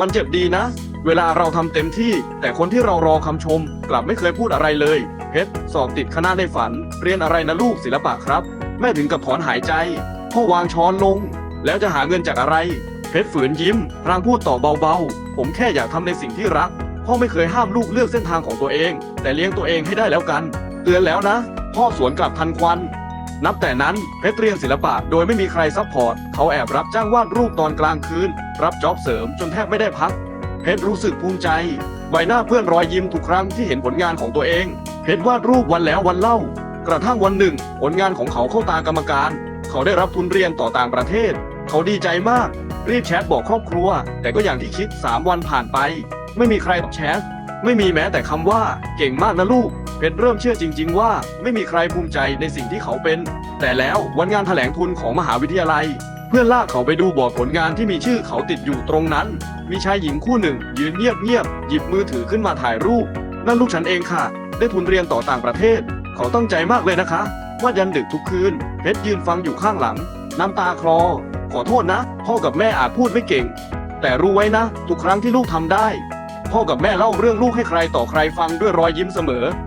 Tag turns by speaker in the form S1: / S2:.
S1: มันเจ็บดีนะ เวลาเราทำเต็มที่ แต่คนที่เรารอคำชม กลับไม่เคยพูดอะไรเลยเพชรสอบติดคณะในฝัน เรียนอะไรนะลูกศิลปะครับ แม่ถึงกับถอนหายใจพ่อวางช้อนลง แล้วจะหาเงินจากอะไร เพชรฝืนยิ้มพลางพูดต่อเบาๆ ผมแค่อยากทำในสิ่งที่รัก พ่อไม่เคยห้ามลูกเลือกเส้นทางของตัวเอง แต่เลี้ยงตัวเองให้ได้แล้วกัน เตือนแล้วนะ พ่อสวนกลับทันควัน นับแต่นั้นเพชรเรียนศิลปะโดยไม่มีใครซัพพอร์ต เขาแอบรับจ้างวาดรูปตอนกลางคืน รับจ็อบเสริมจนแทบไม่ได้พัก เพชรรู้สึกภูมิใจ ใบหน้าเพื่อนรอยยิ้มทุกครั้งที่เห็นผลงานของตัวเอง เพชรวาดรูปวันแล้ววันเล่า กระทั่งวันหนึ่ง ผลงานของเขาเข้าตากรรมการ เขาได้รับทุนเรียนต่อต่างประเทศ เขาดีใจมาก รีบแชทบอกครอบครัว แต่ก็อย่างที่คิด 3 วันผ่านไป ไม่มีใครตอบแชท ไม่มีแม้แต่คำว่า เก่งมากนะลูก เพชรเริ่มเชื่อจริง ๆ ว่าไม่มีใครภูมิใจในสิ่งที่เขาเป็น แต่แล้ววันงานแถลงทุนของมหาวิทยาลัย เพื่อนลากเขาไปดูบอร์ดผลงานที่มีชื่อเขาติดอยู่ตรงนั้น มีชายหญิงคู่หนึ่ง ยืนเงียบๆหยิบมือถือขึ้นมาถ่ายรูป นั่นลูกฉันเองค่ะ ได้ทุนเรียนต่อต่างประเทศ เขาตั้งใจมากเลยนะคะ ว่ายันดึกทุกคืน เพชรยืนฟังอยู่ข้างหลัง น้ำตาคลอ ขอโทษนะ พ่อกับแม่อาจพูดไม่เก่ง แต่รู้ไว้นะ ทุกครั้งที่ลูกทำได้พ่อกับแม่เล่าเรื่องลูกให้ใครต่อใครฟังด้วยรอยยิ้มเสมอ